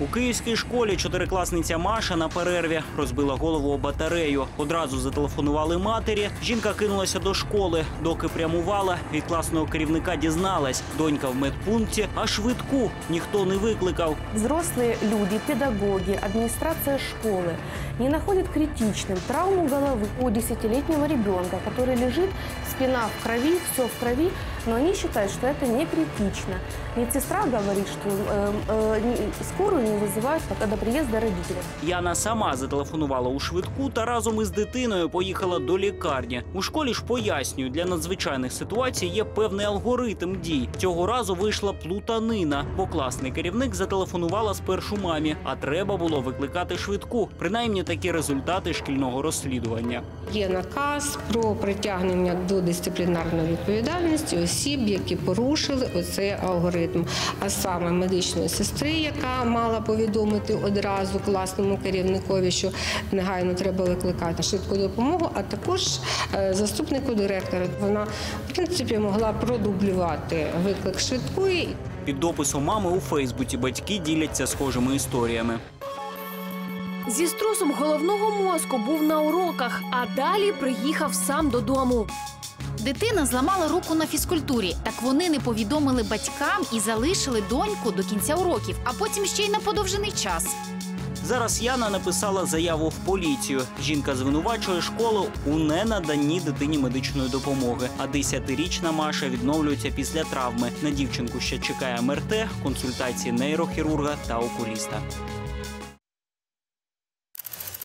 У київській школі чотирикласниця Маша на перерві розбила голову об батарею. Одразу зателефонували матері. Жінка кинулася до школи. Доки прямувала, від класного керівника дізналась. Донька в медпункті, а швидку ніхто не викликав. Взрослые люди, педагоги, администрация школы не находят критичным травму головы у десятилетнего ребенка, который лежит, спина в крови, все в крови, но они считают, что это не критично. Медсестра говорит, что э, э, не- скорую не вызывают пока до приезда родителей. Яна сама зателефонувала у швидку та разом із дитиною поїхала до лікарні. У школі ж пояснюють, для надзвичайних ситуацій є певний алгоритм дій. Цього разу вийшла плутанина, бо класний керівник зателефонувала спершу мамі, а треба було викликати швидку. Принаймні такі результати шкільного розслідування. Є наказ про притягнення до дисциплінарної відповідальності осіб, які порушили оцей алгоритм, а саме медичної сестри, яка мала повідомити одразу класному керівникові, що негайно треба викликати швидку допомогу, а також е, заступнику директора. Вона в принципі могла продублювати виклик швидкої Під дописом мами у Фейсбуці батьки діляться схожими історіями. Зі струсом головного мозку був на уроках, а далі приїхав сам додому. Дитина зламала руку на фізкультурі. Так вони не повідомили батькам і залишили доньку до кінця уроків, а потім ще й на подовжений час. Зараз Яна написала заяву в поліцію. Жінка звинувачує школу у ненаданні дитині медичної допомоги. А 10-річна Маша відновлюється після травми. На дівчинку ще чекає МРТ, консультації нейрохірурга та окуліста.